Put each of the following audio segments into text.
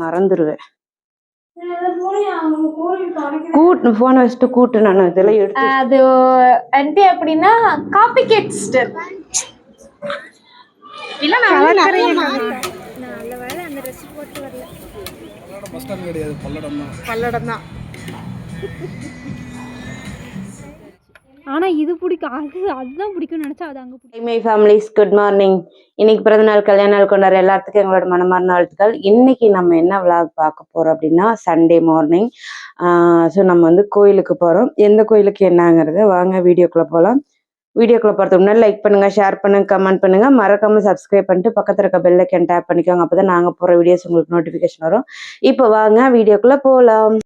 மறந்துடுவேன் கூட்டு போனை வச்சுட்டு கூட்டு நான் இதெல்லாம் எடுத்து அது అంటే அப்படின்னா காப்பி கேட் இல்ல கிடையாது பல்லடம் தான். பல்லடம் தான். ஆனால் இது பிடிக்கும். அது அதுதான் பிடிக்கும்னு நினச்சா அது அங்கே பிடிக்கும். மை ஃபேமிலிஸ் குட் மார்னிங் இன்னைக்கு பிறந்தநாள் கல்யாண நாள் கொண்டாடுற எல்லாத்துக்கும் எங்களோட மனமார்ந்த வாழ்த்துக்கள். இன்னைக்கு நம்ம என்ன விளாக் பார்க்க போகிறோம் அப்படின்னா சண்டே மார்னிங் ஸோ நம்ம வந்து கோயிலுக்கு போகிறோம் எந்த கோயிலுக்கு என்னங்கிறத வாங்க வீடியோக்குள்ளே போகலாம் வீடியோக்குள்ள போகிறதுக்கு முன்னாடி லைக் பண்ணுங்க ஷேர் பண்ணுங்க கமெண்ட் பண்ணுங்க. மறக்காம சப்ஸ்கிரைப் பண்ணிட்டு பக்கத்தில் இருக்க பெல்லைக்கன் டேப் பண்ணிக்கோங்க. அப்போ தான் நாங்கள் போகிற வீடியோஸ் உங்களுக்கு நோட்டிஃபிகேஷன் வரும். இப்போ வாங்க வீடியோக்குள்ளே போகலாம்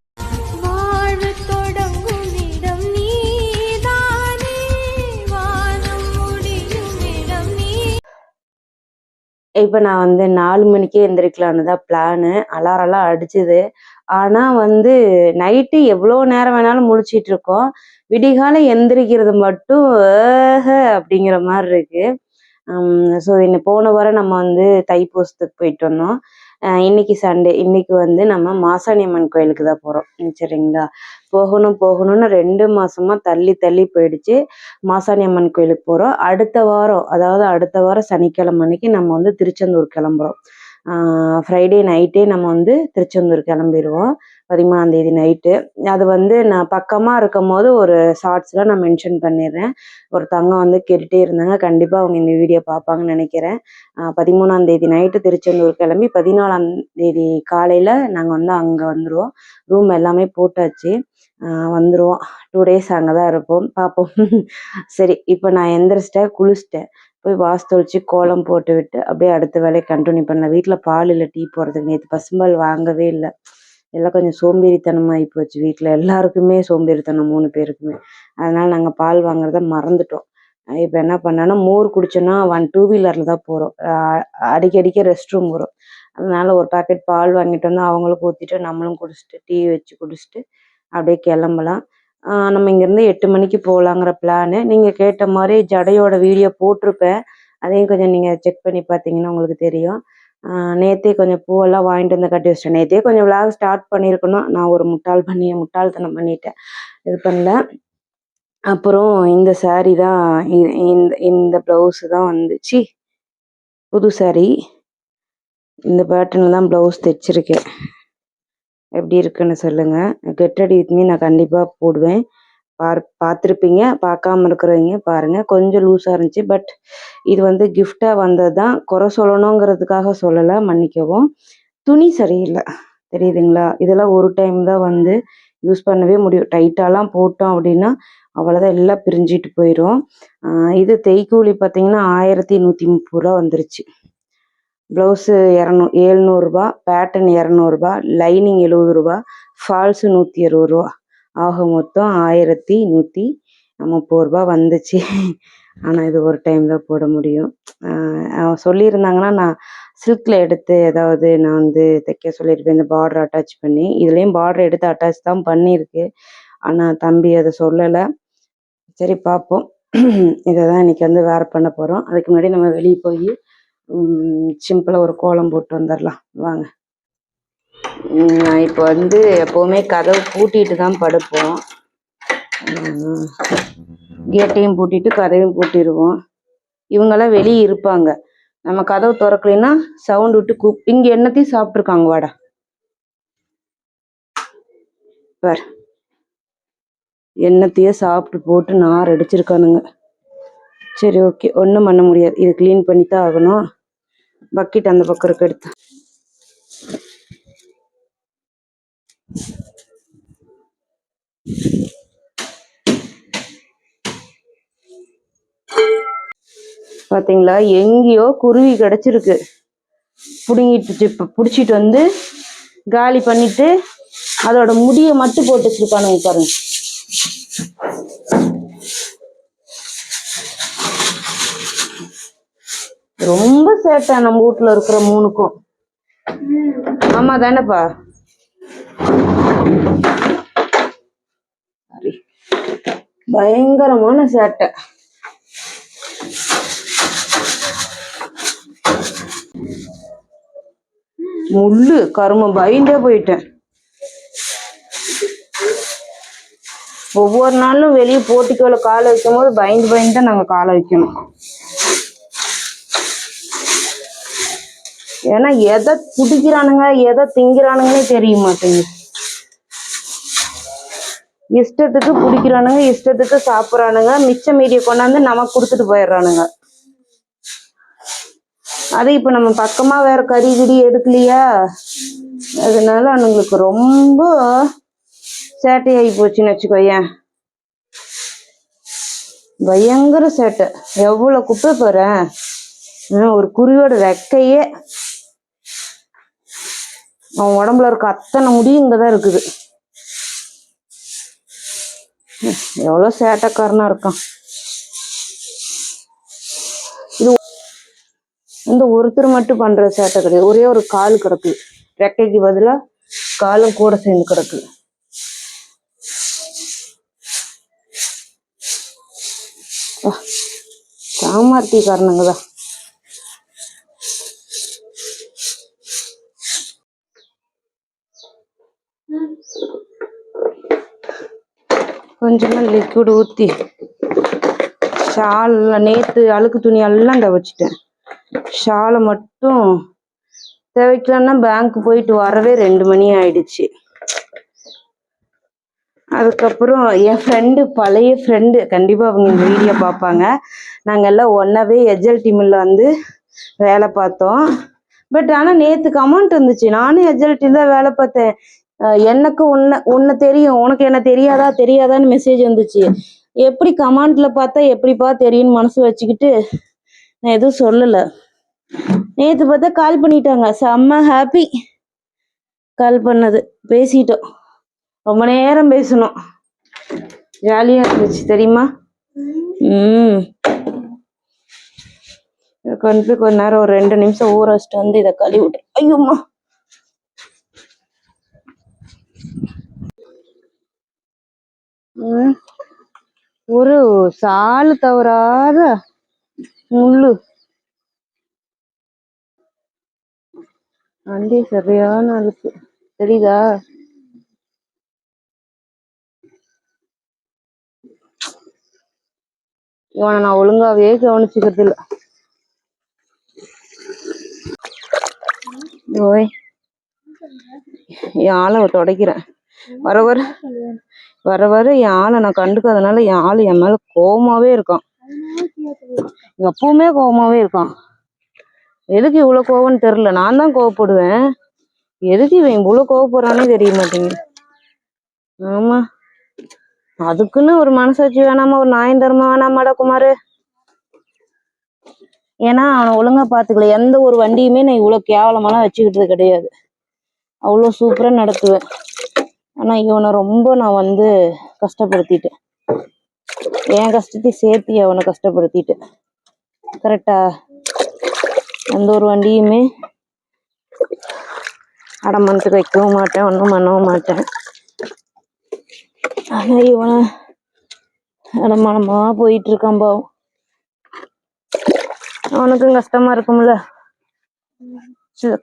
இப்போ நான் வந்து நாலு மணிக்கே எந்திரிக்கலான்னு தான் பிளானு அலாரெல்லாம் அடிச்சுது. ஆனால் வந்து நைட்டு எவ்வளோ நேரம் வேணாலும் முழிச்சிட்டு இருக்கோம். விடிகாலை எந்திரிக்கிறது மட்டும் ஏஹ அப்படிங்கிற மாதிரி இருக்கு. ஸோ இன்னும் போன வாரம் நம்ம வந்து தைப்பூசத்துக்கு போயிட்டு வந்தோம். இன்னைக்கு சண்டே. இன்னைக்கு வந்து நம்ம மாசாணி அம்மன் கோயிலுக்கு தான் போகிறோம் சரிங்களா? போகணும் போகணும்னு ரெண்டு மாசமா தள்ளி தள்ளி போயிடுச்சு மாசாணி அம்மன் கோயிலுக்கு போகிறோம் அடுத்த வாரம் அதாவது அடுத்த வாரம் சனிக்கிழமை அன்னைக்கு நம்ம வந்து திருச்செந்தூர் கிளம்புறோம். ஃப்ரைடே நைட்டே நம்ம வந்து திருச்செந்தூர் கிளம்பிடுவோம் பதிமூணாந்தேதி நைட்டு அது வந்து நான் பக்கமாக இருக்கும் போது ஒரு ஷார்ட்ஸில் நான் மென்ஷன் பண்ணிடுறேன். ஒரு தங்கம் வந்து கேட்டுகிட்டே இருந்தாங்க. கண்டிப்பாக அவங்க இந்த வீடியோ பார்ப்பாங்கன்னு நினைக்கிறேன். பதிமூணாந்தேதி பதிமூணாம் தேதி நைட்டு திருச்செந்தூர் கிளம்பி பதினாலாந்தேதி காலையில் நாங்கள் வந்து அங்கே வந்துடுவோம் ரூம் எல்லாமே போட்டாச்சு. வந்துடுவோம் வந்துருவோம். டூ டேஸ் அங்கே தான் இருப்போம். பார்ப்போம். சரி இப்போ நான் எந்திரிச்சிட்டேன் குளிச்சிட்டேன். போய் வாசு கோலம் போட்டு விட்டு அப்படியே அடுத்த வேலையை கண்டினியூ பண்ணல வீட்டில் பால் இல்லை டீ போடுறதுக்கு நேற்று பசும்பால் வாங்கவே இல்லை. எல்லாம் கொஞ்சம் சோம்பேறித்தனமாகி போச்சு வீட்டில் எல்லாருக்குமே சோம்பேறித்தனம் மூணு பேருக்குமே. அதனால நாங்கள் பால் வாங்குறத மறந்துட்டோம். இப்போ என்ன பண்ணோன்னா மோர் குடிச்சோன்னா ஒன் டூ வீலரில் தான் போகிறோம் அடிக்கடிக்க ரெஸ்ட் ரூம் வரும். அதனால ஒரு பாக்கெட் பால் வாங்கிட்டு வந்து அவங்களும் ஊற்றிட்டு நம்மளும் குடிச்சிட்டு டீ வச்சு குடிச்சிட்டு அப்படியே கிளம்பலாம். நம்ம இங்கேருந்து எட்டு மணிக்கு போகலாங்கிற பிளானு நீங்கள் கேட்ட மாதிரி ஜடையோட வீடியோ போட்டிருப்பேன். அதையும் கொஞ்சம் நீங்கள் செக் பண்ணி பார்த்தீங்கன்னா உங்களுக்கு தெரியும். நேற்றே நேத்தே கொஞ்சம் பூவெல்லாம் வாங்கிட்டு வந்து கட்டி வச்சிட்டேன். நேத்தே கொஞ்சம் விளாக் ஸ்டார்ட் பண்ணியிருக்கணும். நான் ஒரு முட்டாள் பண்ணி முட்டாள்தனம் பண்ணிட்டேன். இது பண்ணல. அப்புறம் இந்த சாரீ தான் இ- இந்த இந்த ப்ளவுஸு தான் வந்துச்சு. புது சாரீ இந்த பேட்டர்னில் தான் ப்ளவுஸ் தைச்சிருக்கேன். எப்படி இருக்குன்னு சொல்லுங்க. கெட் ரெடி வித் மீ நான் கண்டிப்பாக போடுவேன். பார் பார்த்துருப்பீங்க பார்க்காம இருக்கிறவங்க பாருங்கள் கொஞ்சம் லூஸாக இருந்துச்சு பட் இது வந்து கிஃப்டாக வந்தது தான் குறை சொல்லணுங்கிறதுக்காக சொல்லலை மன்னிக்கவும். துணி சரியில்லை தெரியுதுங்களா? இதெல்லாம் ஒரு டைம் தான் வந்து யூஸ் பண்ணவே முடியும். டைட்டாலாம் போட்டோம் அப்படின்னா அவ்வளோதான் எல்லாம் பிரிஞ்சிட்டு போயிடும் இது தைக்கூலி பார்த்தீங்கன்னா ஆயிரத்தி நூற்றி முப்பது ரூபா வந்துருச்சு. ப்ளவுஸு இரநூ ஏழ்நூறுபா பேட்டர்ன் இரநூறுபா லைனிங் எழுபது ரூபா ஃபால்ஸு நூற்றி அறுபது ரூபா ஆக மொத்தம் ஆயிரத்தி நூற்றி முப்பது ரூபா வந்துச்சு. ஆனால் இது ஒரு டைம் தான் போட முடியும். அவன் சொல்லியிருந்தாங்கன்னா நான் சில்கில் எடுத்து ஏதாவது நான் வந்து தைக்க சொல்லியிருப்பேன். இந்த பார்டர் அட்டாச் பண்ணி. இதுலேயும் பார்டர் எடுத்து அட்டாச் தான் பண்ணியிருக்கு. ஆனால் தம்பி அதை சொல்லலை. சரி பார்ப்போம். இதை தான் இன்றைக்கி வந்து வேர் பண்ண போகிறோம் அதுக்கு முன்னாடி நம்ம வெளியே போய் சிம்பிளாக ஒரு கோலம் போட்டு வந்துடலாம் வாங்க. நான் இப்போ வந்து எப்போவுமே கதவு பூட்டிட்டு தான் படுப்போம். கேட்டையும் பூட்டிட்டு கதவையும் பூட்டிடுவோம் இவங்கெல்லாம் வெளியே இருப்பாங்க. நம்ம கதவு திறக்கலைன்னா சவுண்ட் விட்டு கூப் இங்கே என்னத்தையும் சாப்பிட்ருக்காங்க வாடா. பார். என்னத்தையே சாப்பிட்டு போட்டு நார் அடிச்சிருக்கானுங்க. சரி ஓகே. ஒன்றும் பண்ண முடியாது. இது க்ளீன் பண்ணி தான் ஆகணும். பக்கெட் அந்த பக்கம் இருக்கு எடுத்து. பாத்தீங்களா? எங்கேயோ குருவி கிடைச்சிருக்கு. புடுங்கிட்டு இப்போ பிடிச்சிட்டு வந்து காலி பண்ணிட்டு அதோட முடியை மட்டும் போட்டு வச்சிருக்கானுங்க பாருங்க. ரொம்ப சேட்டை நம்ம வீட்டுல இருக்கிற மூணுக்கும். ஆமா தானேப்பா? பயங்கரமான சேட்டை. முள்ளு கரும பயந்தே போயிட்டேன். ஒவ்வொரு நாளும் வெளியே போட்டிக்கோல காலை வைக்கும் போது பயந்து பயந்து தான் நாங்க காலை வைக்கணும். ஏன்னா எதை குடிக்கிறானுங்க எதை திங்கிறானுங்கன்னே தெரிய மாட்டேங்குது. இஷ்டத்துக்கு பிடிக்கிறானுங்க இஷ்டத்துக்கு சாப்பிட்றானுங்க மிச்ச மீதியை கொண்டாந்து நமக்கு கொடுத்துட்டு போயிடுறானுங்க. அது இப்போ நம்ம பக்கமா வேற கறி கிடி எடுக்கலையா? அதனால அவனுங்களுக்கு ரொம்ப சேட்டையாகி போச்சுன்னு வச்சுக்கோயேன். பயங்கர சேட்டை. எவ்வளோ குப்பை போகிறேன் ஒரு குருவியோட ரெக்கையே அவன் உடம்புல இருக்க அத்தனை முடியும் இங்கதான் இருக்குது. எவ்வளவு சேட்டைக்காரனாக இருக்கான். இது இந்த ஒருத்தர் மட்டும் பண்ற சேட்டை கிடையாது. ஒரே ஒரு கால் கிடக்கு. ரெக்கைக்கு பதிலா காலும் கூட சேர்ந்து கிடக்கு. சாமர்த்தியக்காரனுங்க தான். கொஞ்சமா லிக்விட் ஊத்தி ஷால் நேற்று அழுக்கு துணி எல்லாம் துவைச்சிட்டேன். ஷாலை மட்டும் துவைக்கலன்னா பேங்க் போயிட்டு வரவே ரெண்டு மணி ஆயிடுச்சு. அதுக்கப்புறம் என் ஃப்ரெண்டு பழைய ஃப்ரெண்டு கண்டிப்பா அவங்க இந்த வீடியோ பார்ப்பாங்க. நாங்கள் எல்லாம் ஒன்னாவே எஜ்எல் டீமில் வந்து வேலை பார்த்தோம். பட் ஆனா நேற்றுக்கு அமௌண்ட் இருந்துச்சு. நானும் எஜல் டீம் தான் வேலை பார்த்தேன். எனக்கு உன்னை உன்னை தெரியும். உனக்கு என்ன தெரியாதா? தெரியாதான்னு மெசேஜ் வந்துச்சு. எப்படி கமாண்ட்ல பார்த்தா எப்படிப்பா தெரியும்னு மனசு வச்சுக்கிட்டு நான் எதுவும் சொல்லல. நேத்து பார்த்தா கால் பண்ணிட்டாங்க. செம்ம ஹாப்பி கால் பண்ணது. பேசிட்டோம். ரொம்ப நேரம் பேசணும் ஜாலியா இருந்துச்சு. தெரியுமா? ம். கொண்டு போய் கொஞ்ச நேரம் ஒரு ரெண்டு நிமிஷம் ஊற வச்சுட்டு வந்து இதை கழுவி விட்டு ஐயோம்மா. ஒரு சாலு தவறாத முள்ளு. வண்டி சரியான அழுக்கு. தெரியுதா? இவனை நான் ஒழுங்காவே கவனிச்சுக்கிறது இல்ல ஓய். என் ஆளை வர வர. வர வர என் ஆளை நான் கண்டுக்காதனால என் ஆள் என் மேல கோபமாவே இருக்கான். எப்பவுமே கோபமாவே இருக்கான். எதுக்கு இவ்வளவு கோவம்னு தெரியல. நான் தான் கோவப்படுவேன். எதுக்கு இவன் இவ்வளவு கோவப்படுறானே தெரிய மாட்டேங்குது. ஆமா. அதுக்குன்னு ஒரு மனசாட்சி வேணாமா? ஒரு நாயம் தர்மம் வேணாமாடா குமாரு? ஏன்னா அவனை ஒழுங்கா பாத்துக்கல. எந்த ஒரு வண்டியுமே நான் இவ்வளவு கேவலமான வச்சுக்கிட்டது கிடையாது. அவ்வளோ சூப்பரா நடத்துவேன். ஆனா இவனை ரொம்ப நான் வந்து கஷ்டப்படுத்திட்டேன் என் கஷ்டத்தையும் சேர்த்து அவனை கஷ்டப்படுத்திட்டேன் கரெக்டா எந்த ஒரு வண்டியுமே அடமானத்துக்கு வைக்கவும் மாட்டேன் ஒன்றும் பண்ணவும் மாட்டேன். ஆனா இவனை அடமானமா போயிட்டு இருக்கான் பாவம். அவனுக்கும் கஷ்டமா இருக்கும்ல.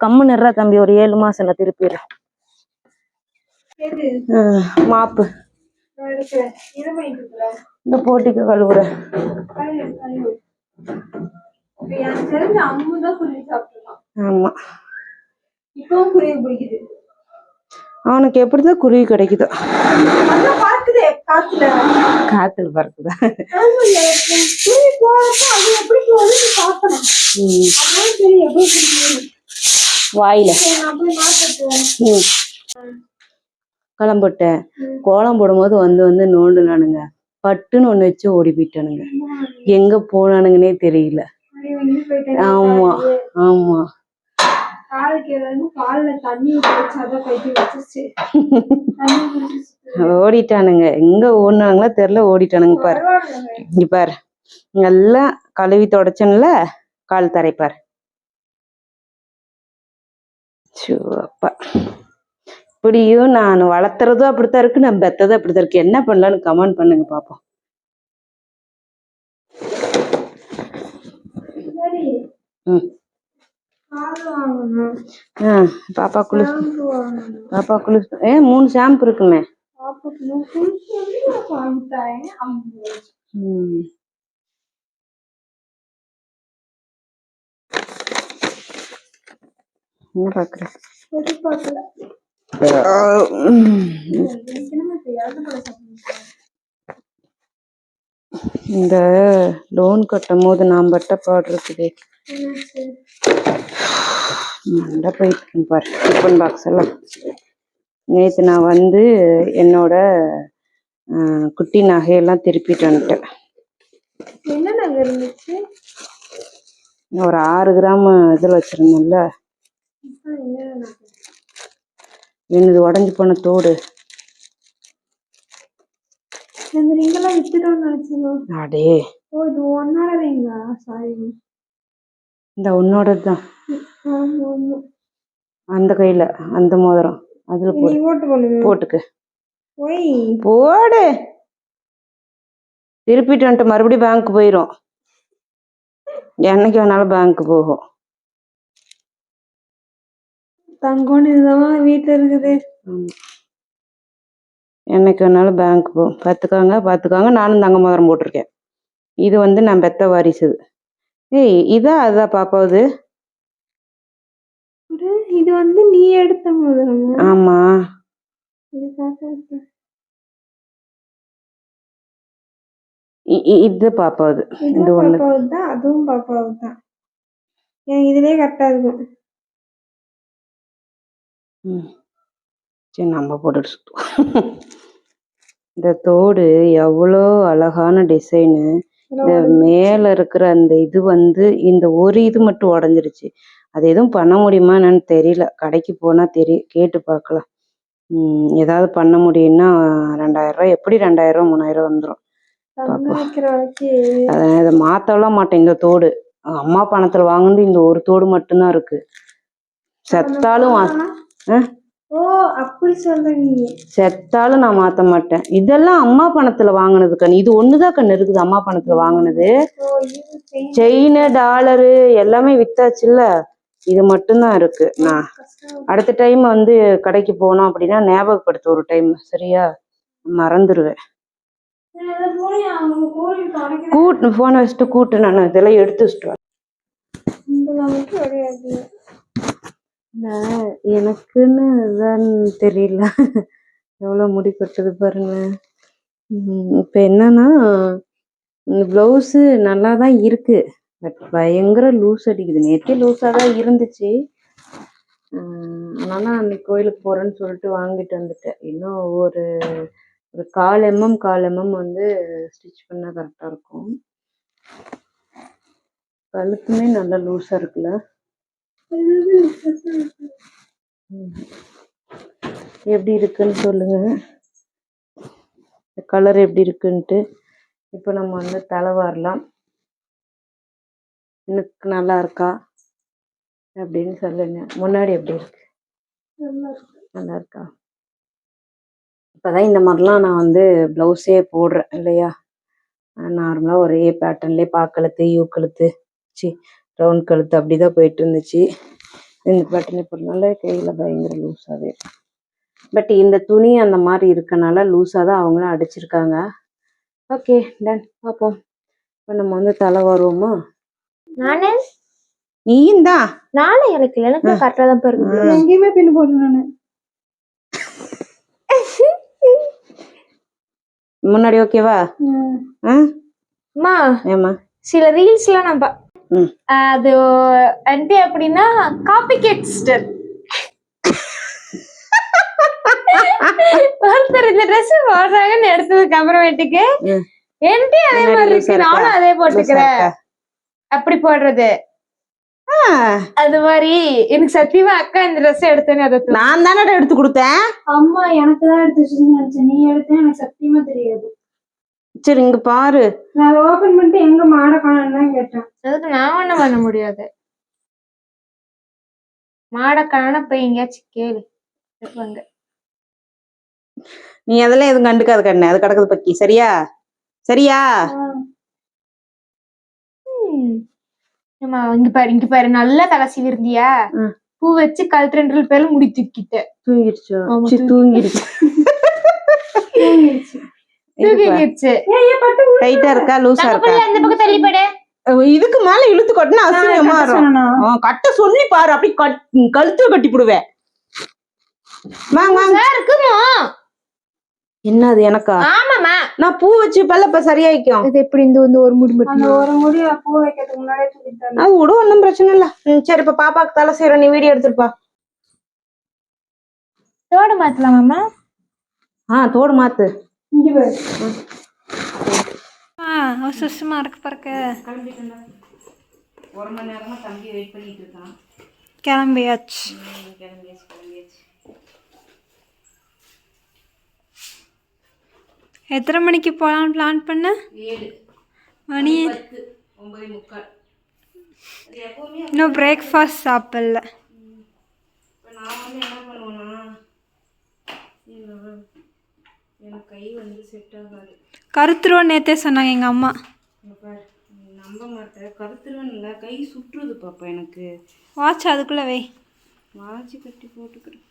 கம்மு நிறா தம்பி ஒரு ஏழு மாசம் நான் திருப்பிடுறேன் மாப்பு. இந்த போட்டிக்கு சாப்பிட்டுருக்கான். ஆமா. அவனுக்கு எப்படிதான் குருவி கிடைக்குதோ. காத்துல. பறக்குதா? வாயில. கோலம் போட்டேன் கோலம் போடும்போது வந்து வந்து நோண்டுனானுங்க. பட்டுன்னு ஒண்ணு வச்சு ஓடி போயிட்டானுங்க எங்க போனானுங்கன்னே தெரியல. ஆமா ஆமா. ஓடிட்டானுங்க. எங்க ஓடுனாங்களோ தெரியல ஓடிட்டானுங்க பாரு. இங்க பாரு. நல்லா கழுவி தொடச்சன்ல கால் தரைப்பார். ஷோ அப்பா. இப்படியும் நான் வளர்த்துறதும் அப்படித்தான் இருக்கு நான் பெத்ததும் அப்படித்தான் இருக்கு. என்ன பண்ணலாம்னு கமெண்ட் பண்ணுங்க பாப்போம். ம். ஆ பாப்பா குளி பாப்பா குளி ஏ மூணு ஷாம்பு இருக்குமே சாப்பிடணும் இந்த லோன் கட்டும் போது நான் பட்ட பாடு இருக்குது. நல்லா போயிட்டு பாரு டிஃபன் பாக்ஸ் எல்லாம். நேற்று நான் வந்து என்னோட குட்டி நகையெல்லாம் திருப்பிட்டு வந்துட்டேன். என்ன நாங்க இருந்துச்சு? ஒரு ஆறு கிராம் இதில் நகை? என்னது உடஞ்சி போன தோடு. ரிங்கெல்லாம் வித்துட்டோம்னு நினைச்சோம் அடே. ஓ இது ஒன்னோட ரிங்கா சாரி இந்த உன்னோடது தான் அந்த கையில் அந்த மோதிரம். அதில் நீ போடு. ஓட்டு பண்ணுங்க போட்டுக்கு. போடு. திருப்பிட்டு வந்துட்டு மறுபடியும் பேங்க் போயிடும் என்னைக்கு வேணாலும் பேங்க் போகும். தங்கம்னு இதுதான் வீட்டுல இருக்குது. என்னைக்கு வேணாலும் பேங்க் போகும் பார்த்துக்காங்க பார்த்துக்காங்க நானும் தங்க மோதிரம் போட்டிருக்கேன். இது வந்து நான் பெத்த வாரிசுது ஏய் இதா அதா பாப்பாவுது இது? வந்து நீ எடுத்த முதல்ல. ஆமா. இது பாப்பாவுது இது. ஒண்ணு. அதுவும் பாப்பாவுது தான் எனக்கு இதுலயே கரெக்டா இருக்கும். சரி நம்ம போட்டுட்டு சுத்துவோம். இந்த தோடு எவ்வளோ அழகான டிசைனு. இந்த மேல இருக்கிற அந்த இது வந்து இந்த ஒரு இது மட்டும் உடஞ்சிருச்சு. அது எதுவும் பண்ண முடியுமா என்னன்னு தெரியல. கடைக்கு போனா தெரியும் கேட்டு பார்க்கலாம். ம், ஏதாவது பண்ண முடியும்னா ரெண்டாயிரம் ரூபாய் எப்படி ரெண்டாயிரம் ரூபாய் மூணாயிரம் வந்துடும் அதை இதை மாத்தலாம் மாட்டேன் இந்த தோடு. அம்மா பணத்துல வாங்குனது இந்த ஒரு தோடு மட்டும்தான் இருக்கு. செத்தாலும்? ஓ அப்படி செத்தாலும் நான் மாத்த மாட்டேன். இதெல்லாம் அம்மா பணத்துல வாங்கினது கண்ணு இது ஒண்ணுதான் கண்ணு இருக்குது அம்மா பணத்துல வாங்கினது. செயின். டாலரு எல்லாமே வித்தாச்சுல்ல. இது மட்டும்தான் இருக்கு. நான் அடுத்த டைம் வந்து கடைக்கு போனோம் அப்படின்னா ஞாபகப்படுத்து ஒரு டைம் சரியா? மறந்துடுவேன் கூட்டு போனை வச்சுட்டு கூட்டு நான் இதெல்லாம் எடுத்து வச்சுட்டு வரேன். இந்த எனக்குன்னு தான் தெரியல. எவ்வளோ முடி கொட்டுது பாருங்க இப்போ இப்ப என்னன்னா ப்ளவுஸு நல்லா தான் இருக்கு. பட் பயங்கர லூஸ் அடிக்குது. நேற்றே லூஸாக தான் இருந்துச்சு. உம் அன்னைக்கு கோயிலுக்கு போகிறேன்னு சொல்லிட்டு வாங்கிட்டு வந்துட்டேன். இன்னும் ஒரு ஒரு கால் எம்எம் கால் எம்எம் வந்து ஸ்டிச் பண்ணால் கரெக்டாக இருக்கும். கழுத்துமே நல்லா லூஸாக இருக்குல்ல. எப்படி இருக்குன்னு சொல்லுங்க. கலர் எப்படி இருக்குன்ட்டு. இப்போ நம்ம வந்து தலை வாரலாம். எனக்கு நல்லா இருக்கா? அப்படின்னு சொல்லுங்க. முன்னாடி எப்படி இருக்கு? நல்லா இருக்கா. இப்போதான் இந்த மாதிரிலாம் நான் வந்து ப்ளவுஸே போடுறேன் இல்லையா? நார்மலாக ஒரே பேட்டர்ன்லேயே பாக்கழுத்து யூ கழுத்து சி ரவுண்ட் கழுத்து அப்படிதான் போயிட்டு இருந்துச்சு இந்த பேட்டர்ன் போடுறதுனால கையில் பயங்கர லூஸாகவே பட் இந்த துணி அந்த மாதிரி இருக்கனால லூஸாக தான் அவங்களும் அடிச்சிருக்காங்க. ஓகே டன் பார்ப்போம். இப்போ நம்ம வந்து தலை வருவோமா? நானே? நீயும் தான் நானே எனக்கு இல்லை எனக்கு கரெக்டாக தான் இருக்கு எங்கேயுமே பின் போட்டு நானு. முன்னாடி ஓகேவா ஆ. அம்மா ஏமா சில ரீல்ஸ்லாம் நான். அது வந்து எப்படின்னா காப்பி கேட்ஸ்டர் ஒருத்தர் இந்த ட்ரெஸ் போடுறாங்கன்னு எடுத்ததுக்கு அப்புறமேட்டுக்கு. என்கிட்ட அதே மாதிரி இருக்கு? நானும் அதே போட்டுக்கிறேன். அப்படி போடுறது. அது மாதிரி எனக்கு சத்தியமா அக்கா இந்த ட்ரெஸ் எடுத்தேன்னு அதை நான் தானடா எடுத்து கொடுத்தேன்? அம்மா எனக்கு தான் எடுத்து நினைச்சேன். நீ எடுத்தேன் எனக்கு சத்தியமா தெரியாது. சரி இங்க பாரு. நான் அதை ஓபன் பண்ணிட்டு எங்க மாட காணோம்னு தான் கேட்டேன். அதுக்கு நான் ஒண்ணும் பண்ண முடியாது. மாடக்கான போய் எங்கேயாச்சும் கேளு இருப்பாங்க நீ அதெல்லாம் எதுவும் கண்டுக்காத கண்ணு அது கிடக்குது பக்கி. சரியா? சரியா? இங்க பாரு இங்க பாரு நல்லா தலை சீவிருந்தியா. பூ வச்சு கழுத்து ரெண்டு பேர்ல முடி தூக்கிட்ட. தூங்கிடுச்சு? தூங்கிடுச்சு. தூக்கிடுச்சு டைட்டா இருக்கா? லூசா இருக்கா? அந்த பக்கம் தள்ளி போடு இதுக்கு மேல இழுத்து கட்டினா அசிங்கமா இருக்கும் கட்ட சொல்லி பாரு அப்படி கட் கழுத்துல கட்டி போடுவேன். வாங்க வாங்க. இருக்குமோ? என்னது எனக்கா? ஆமாமா நான் பூ வச்சு பல்ல இப்ப சரியாயிக்கும். இது எப்படி இந்த வந்து ஒரு முடி அந்த மட்டும் ஒரு முடி பூ வைக்கிறதுக்கு முன்னாடியே அது விட ஒண்ணும் பிரச்சனை இல்ல. சரி இப்ப பாப்பாக்கு தலை செய்யற நீ வீடியோ எடுத்துருப்பா தோடு மாத்தலாமாமா ஆ தோடு மாத்து. இங்க சுஷ்மா இருக்கு பாருக்க. ஒரு மணி நேரமா தம்பி வெயிட் பண்ணிட்டு இருக்கான் கிளம்பியாச்சு கிளம்பியாச்சு கிளம்பியாச்சு. எத்தனை மணிக்கு போகலான்னு பிளான் பண்ண? ஏழு. மணி முக்கால். இன்னும் பிரேக்ஃபாஸ்ட் சாப்பிடல. இப்ப நான் வந்து என்ன பண்ணுவேன்னா என்ன, எனக்கு கை வந்து செட் ஆகாது. கருத்துருவன் நேத்தே சொன்னாங்க எங்கள் அம்மா. நம்ப மாட்டேன் கருத்துருவன் இல்லை கை சுற்றுது பாப்பா எனக்கு. வாட்ச் அதுக்குள்ளே வை. வாட்சி கட்டி போட்டுக்கிறேன்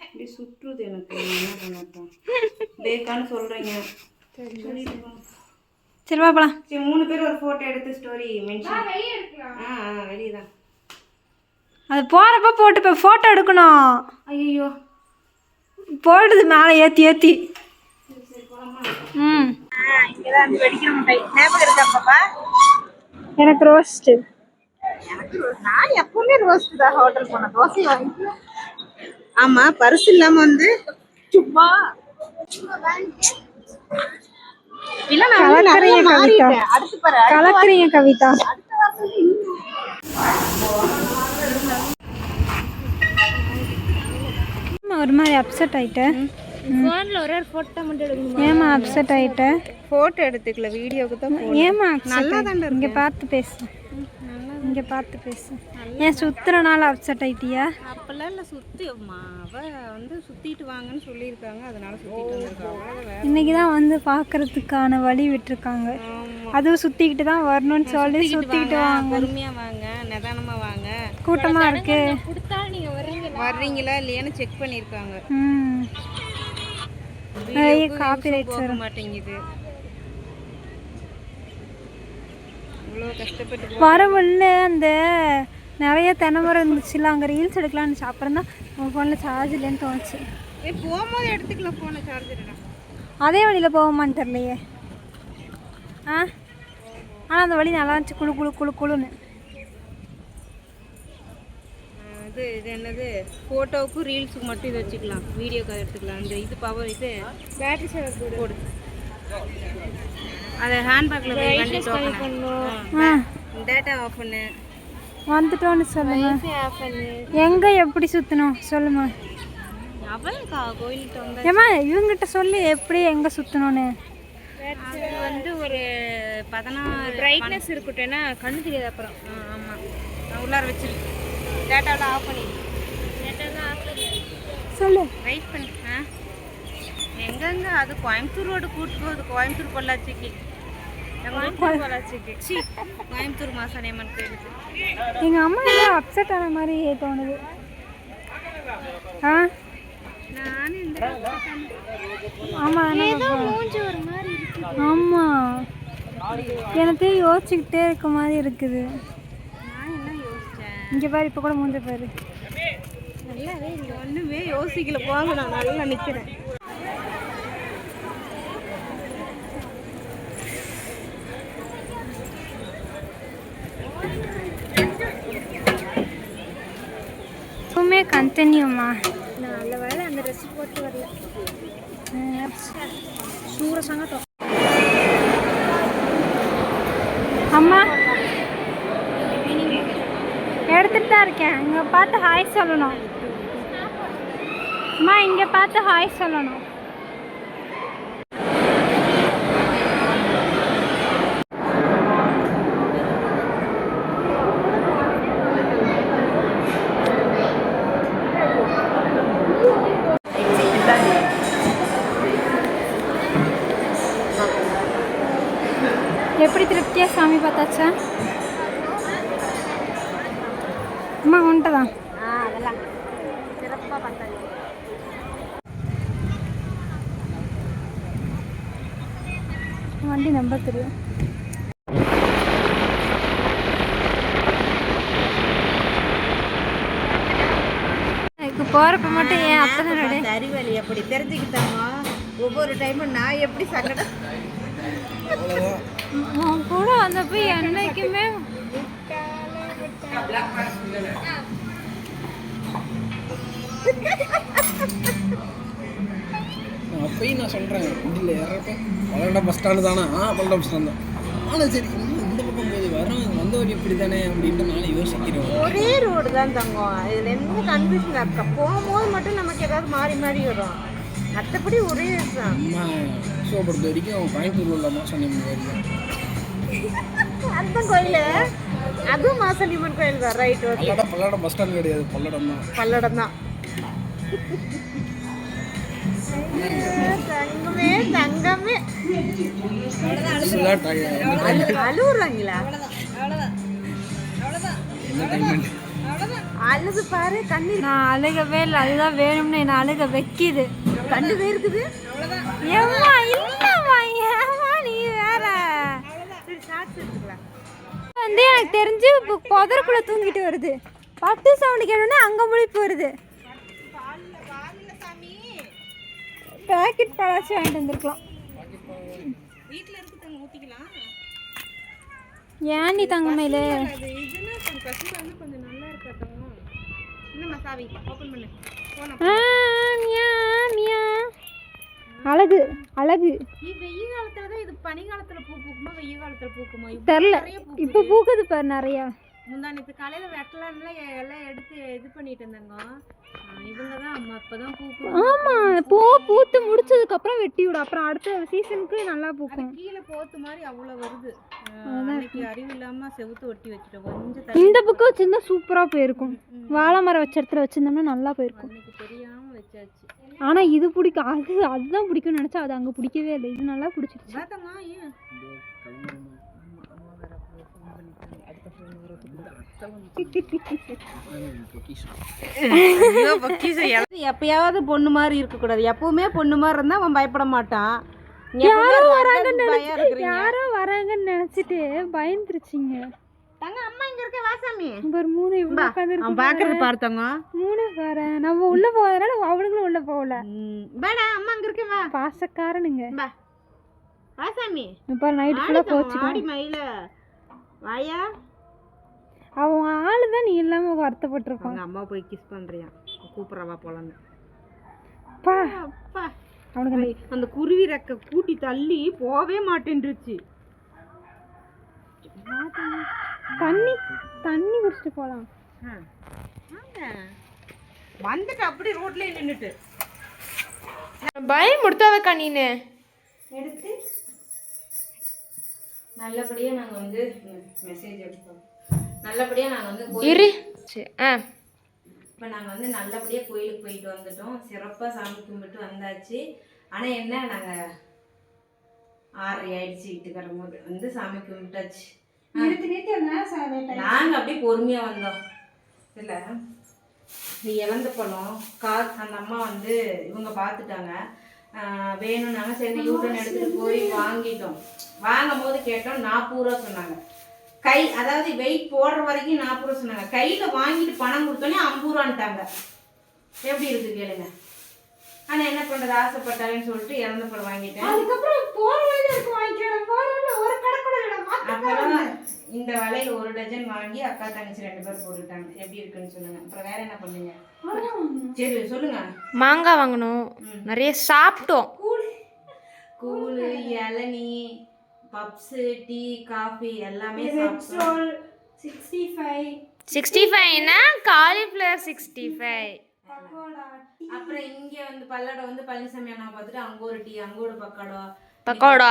இப்படி சுற்றுது எனக்கு. என்ன பண்ணட்டும் பேக்கான்னு போங்க. சரி வா போலாம். சரி மூணு பேர் ஒரு போட்டோ எடுத்து ஸ்டோரி மென்ஷன் ஆ ஆ வெளியே தான் அது போகிறப்ப போட்டு இப்போ ஃபோட்டோ எடுக்கணும். ஐயோ போடுது மேலே ஏற்றி ஏற்றி ம். எனக்கு ரோஸ்ட்டு. நான் எப்பவுமே ரோஸ்ட் தான். ஹோட்டல் போன தோசை வாங்கி ஆமா பரிசு இல்லாம வந்து சும்மா. அடுத்து பாரு கலக்குறீங்க கவிதா. ஒரு மாதிரி அப்செட் ஆயிட்டேன். ஃபோனில் ஒரு ஒரு ஃபோட்டோ மட்டும் எடுக்கணும்? ஏமா அப்செட் ஆயிட்டேன் போட்டோ எடுத்துக்கல வீடியோக்கு தான் ஏமா நல்லா இங்கே பார்த்து பேசு. இங்கே பார்த்து பேசு. ஏன் சுத்துறனால அப்செட் ஆயிட்டியா? அப்பெல்லாம் இல்ல சுத்தி. அம்மா அவ வந்து சுத்திட்டு வாங்கன்னு சொல்லியிருக்காங்க. அதனால சுத்திட்டு வந்திருக்காங்க. இன்னைக்கு தான் வந்து பார்க்கறதுக்கான வழி விட்டுருக்காங்க. அதுவும் சுற்றிக்கிட்டு தான் வரணும்னு சொல்லி சுற்றிக்கிட்டு வாங்க பொறுமையா வாங்க நிதானமா வாங்க. கூட்டமாக இருக்கு. வர்றீங்களா? இல்லையான்னு செக் பண்ணியிருக்காங்க. ம். நிறைய காப்பி ரைட்ஸ் போக மாட்டேங்குது. வர உள்ள அந்த நிறைய தென்னைமரம் இருந்துச்சுல அங்கே ரீல்ஸ் எடுக்கலாம்னு. அப்புறம் தான் உன் ஃபோனில் சார்ஜ் இல்லைன்னு தோணுச்சு. ஏ போகும்போது எடுத்துக்கலாம் போன சார்ஜர் அதே வழியில் போவோமான்னு தெரியலையே. ஆ? ஆனால் அந்த வழி நல்லா இருந்துச்சு. குழு குழு குழு குழுன்னு. இது இது என்னது ஃபோட்டோவுக்கும் ரீல்ஸுக்கு மட்டும் இது வச்சுக்கலாம். வீடியோக்கு எடுத்துக்கலாம். இந்த இது பவர் இது பேட்டரி சேவர் போடு. அதை ஹேண்ட்பேக்கில் போய் ஆ. டேட்டா ஆஃப் பண்ணு. வந்துட்டோன்னு சொல்லுங்க. எங்கே எப்படி சுற்றணும் சொல்லுமா. அவளுக்கா? கோயிலுக்கு வந்தா ஏம்மா இவங்கிட்ட சொல்லி எப்படி எங்கே சுற்றணும்னு அது வந்து ஒரு பதினாறு பிரைட்னஸ் இருக்கட்டும்னா கண்ணு தெரியாது அப்புறம். ஆமாம் நான் உள்ளார வச்சிருக்கேன். டேட்டாவில் ஆஃப் பண்ணி டேட்டாவில் ஆஃப் பண்ணி சொல்லு. வெயிட் பண்ணு ஆ? எங்கெங்க அது கோயம்புத்தூர் ரோடு கூட்டு போகுது கோயம்புத்தூர் பொள்ளாச்சிக்கு. கோயம்புத்தூர். மாசாணியம்மன் கோயிலுக்கு. எங்கள் அம்மா ஏதோ அப்செட் ஆன மாதிரி தோணுது. ஆ? ஆமாம் ஆமாம் எனக்கு யோசிச்சுக்கிட்டே இருக்க மாதிரி இருக்குது. இங்கே பாரு இப்போ கூட மூஞ்ச பாரு. நல்லாவே இல்லை ஒன்றுமே யோசிக்கல போங்க நான் நல்லா நிற்கிறேன் எப்பவுமே கண்டினியூமா நல்ல வேலை அந்த ட்ரெஸ் போட்டு வரல. சூற சங்கட்டம் அம்மா பார்த்துட்டு தான் இருக்கேன். இங்கே பார்த்து ஹாய் சொல்லணும். அம்மா இங்கே பார்த்து ஹாய் சொல்லணும் எப்படி திருப்தியாக சாமி பார்த்தாச்சா அம்மா உன்ட்டதான் ஆ அதெல்லாம் சிறப்பாக பார்த்தாங்க வண்டி நம்பர் தெரியும் இதுக்கு போகிறப்ப மட்டும் ஏன் அத்தனை நடு அறிவலி எப்படி தெரிஞ்சுக்கிட்டோமோ ஒவ்வொரு டைமும் நான் எப்படி சங்கடம் உன் கூட வந்தப்போ என்னைக்குமே அப்பயும் நான் சொல்கிறேன் ஏறப்ப பல்லடம் பஸ் ஸ்டாண்டு தானே? ஆ பல்லடம் பஸ் ஸ்டாண்ட் தான். ஆனால் சரி வழி இப்படி தானே அப்படின்ட்டு நானும் யோசிக்கிறேன். ஒரே ரோடு தான் தங்கம். இதில் எந்த கன்ஃபியூஷன் இருக்கா போகும்போது மட்டும் நமக்கு ஏதாவது மாறி மாறி வரும். மற்றபடி ஒரே அம்மா ஷோ பொறுத்த வரைக்கும் கோயம்புத்தூர் உள்ள மாசம் வரைக்கும் அந்த கோயில்? அதுவும் மாசனியம்மன் கோயில் தான். Right okay Palladam Palladam bus stand கிடையாது. பல்லடம் தான். பல்லடம் தான். தங்கமே தங்கமே. அழுகுறாங்களா? அழுது பாரு கண்ணீர். நான் அழுகவே இல்லை அதுதான் வேணும்னு என்னை அழுக வைக்கிது. கண்ணு வேர்க்குது. ஏம்மா இல்லைம்மா ஏம்மா நீ வேற. வந்து எனக்கு தெரிஞ்சு இப்போ புதருக்குள்ளே தூங்கிட்டு வருது. பட்டு சவுண்டு கேட்டோன்னே அங்கே முழிப்பு வருது. பேக்கெட் பழாச்சு வாங்கிட்டு வந்திருக்கலாம் வீட்டில் இருக்குதுங்க ஊற்றிக்கலாம் ஏன்டி தங்கமயிலே அது இதுன்னா கொஞ்சம் பசுமை வந்து கொஞ்சம் நல்லா இருக்கட்டும் இன்னும் சாவி ஓப்பன் பண்ணு போன ஆ, மியா, மியா. அழகு அழகு. நீ வெயில் காலத்துல தான் இது பனி காலத்துல பூ பூக்குமா? வெயில் காலத்துல பூக்குமா? பூக்குது. இப்போ பூக்குது பாரு நிறையா. முந்தானத்து காலையில வெட்டலாம்ல எல்லாம் எடுத்து இது பண்ணிட்டு இருந்தாங்க. இவங்க தான் அம்மா இப்பதான் பூக்கும் ஆமா பூ பூத்து முடிச்சதுக்கு அப்புறம் வெட்டி விடும் அப்புறம் அடுத்த சீசனுக்கு நல்லா பூக்கும். கீழே போத்து மாதிரி அவ்வளவு வருது. அன்னைக்கு அறிவு இல்லாம செவுத்து ஒட்டி வச்சுட்டோம். கொஞ்சம் இந்த பக்கம் வச்சிருந்தா சூப்பரா போயிருக்கும். வாழை மரம் வச்ச இடத்துல வச்சிருந்தோம்னா நல்லா போயிருக்கும். அன்னைக்கு தெரியாம வச்சாச்சு. ஆனா இது பிடிக்கும். அது அதுதான் பிடிக்கும்னு நினைச்சா அது அங்க பிடிக்கவே இல்லை. இது நல்லா பிடிச்சிருச்சு பார்த்தம்மா ஏன் எப்பயாவது பொண்ணு மாதிரி இருக்க கூடாது எப்பவுமே பொண்ணு மாதிரி இருந்தா அவன் பயப்பட மாட்டான். யாரோ வராங்கன்னு யாரோ வராங்கன்னு நினைச்சிட்டு பயந்துருச்சுங்க. தங்க அம்மா இங்க இருக்க வாசாமி ஒரு மூணு இவ்வளோ அவன் உட்காந்து பாக்குறது பார்த்தவங்க மூணு பாரு. நம்ம உள்ள போவதனால அவனுங்களும் உள்ள போகல. வேடா அம்மா அங்க இருக்கேன் வா. பாசக்காரனுங்க. பா வாசாமி இப்போ நைட் தங்கம், கோச்சுக்கோ ஆடி மயில. வாயா. அவன் ஆளு தான் நீ இல்லாம வருத்தப்பட்டிருப்பான். அம்மா போய் கிஸ் பண்றியா கூப்பிட்றவா போலன்னு. பா. அப்பா. அவனுக்கு அந்த- குருவி ரெக்க கூட்டி தள்ளி போவே மாட்டேன்ருச்சு தண்ணி தண்ணி குடிச்சிட்டு போலாம். வந்துட்டு அப்படி ரோட்ல நின்னுட்டு. பயம் முடுத்தாதக்கா நீனு. எடுத்து. நல்லபடியா நாங்க வந்து மெசேஜ் எடுப்போம் நல்லபடியா நாங்க வந்து இரு. சரி ஆ. இப்போ நாங்கள் வந்து நல்லபடியாக கோயிலுக்கு போயிட்டு வந்துட்டோம். சிறப்பாக சாமி கும்பிட்டு வந்தாச்சு. ஆனால் என்ன நாங்கள் ஆறரை ஆயிடுச்சு வீட்டுக்கு வரும்போது. வந்து சாமி கும்பிட்டாச்சு. நாங்கள் அப்படியே பொறுமையாக வந்தோம். இல்லை இது இழந்த பழம் கா அந்த அம்மா வந்து இவங்க பார்த்துட்டாங்க வேணும்னாங்க சரி யூட்டன் எடுத்துகிட்டு போய் வாங்கிட்டோம். வாங்கும் போது கேட்டோம் நாற்பது ரூபா சொன்னாங்க. கை அதாவது வெயிட் போடுற வரைக்கும் நாற்பது ரூபா சொன்னாங்க. கையில் வாங்கிட்டு பணம் கொடுத்தோன்னே ஐம்பது ரூபான்ட்டாங்க. எப்படி இருக்கு கேளுங்க. ஆனால் என்ன பண்ணுறது ஆசைப்பட்டாங்கன்னு சொல்லிட்டு இறந்த பழம் வாங்கிட்டேன். அதுக்கப்புறம் போற வழியில வாங்கிக்கிறேன் வழியில ஒரு கடை கூட இல்லை அப்புறம் இந்த வலையில ஒரு டஜன் வாங்கி அக்கா தங்கச்சி ரெண்டு பேர் போட்டுட்டாங்க. எப்படி இருக்குன்னு சொல்லுங்க. அப்புறம் வேற என்ன பண்ணீங்க? சரி சொல்லுங்க. மாங்காய் வாங்கணும். நிறைய சாப்பிட்டோம். கூழு இளநீ பப்ஸு டீ காஃபி எல்லாமே சாப்பிட்டோம். சிக்ஸ்டி ஃபைவ் சிக்ஸ்டி ஃபைவ்னா காலிஃப்ளவர் சிக்ஸ்டி ஃபைவ் அப்புறம் இங்க வந்து பல்லடம் வந்து பழனிசாமி அண்ணா பார்த்துட்டு அங்க ஒரு டீ அங்க ஒரு பக்கோடா. பக்கோடா.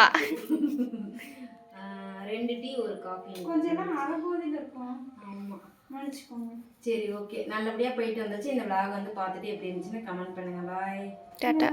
ரெண்டு டீ ஒரு காஃபி கொஞ்சம் எல்லாம் அறபோதையில் இருக்கும். ஆமா. மன்னிச்சுக்கோங்க. சரி ஓகே நல்லபடியா போயிட்டு வந்துச்சு. இந்த vlog வந்து பார்த்துட்டு எப்படி இருந்துச்சுன்னு கமெண்ட் பண்ணுங்க. Bye tata.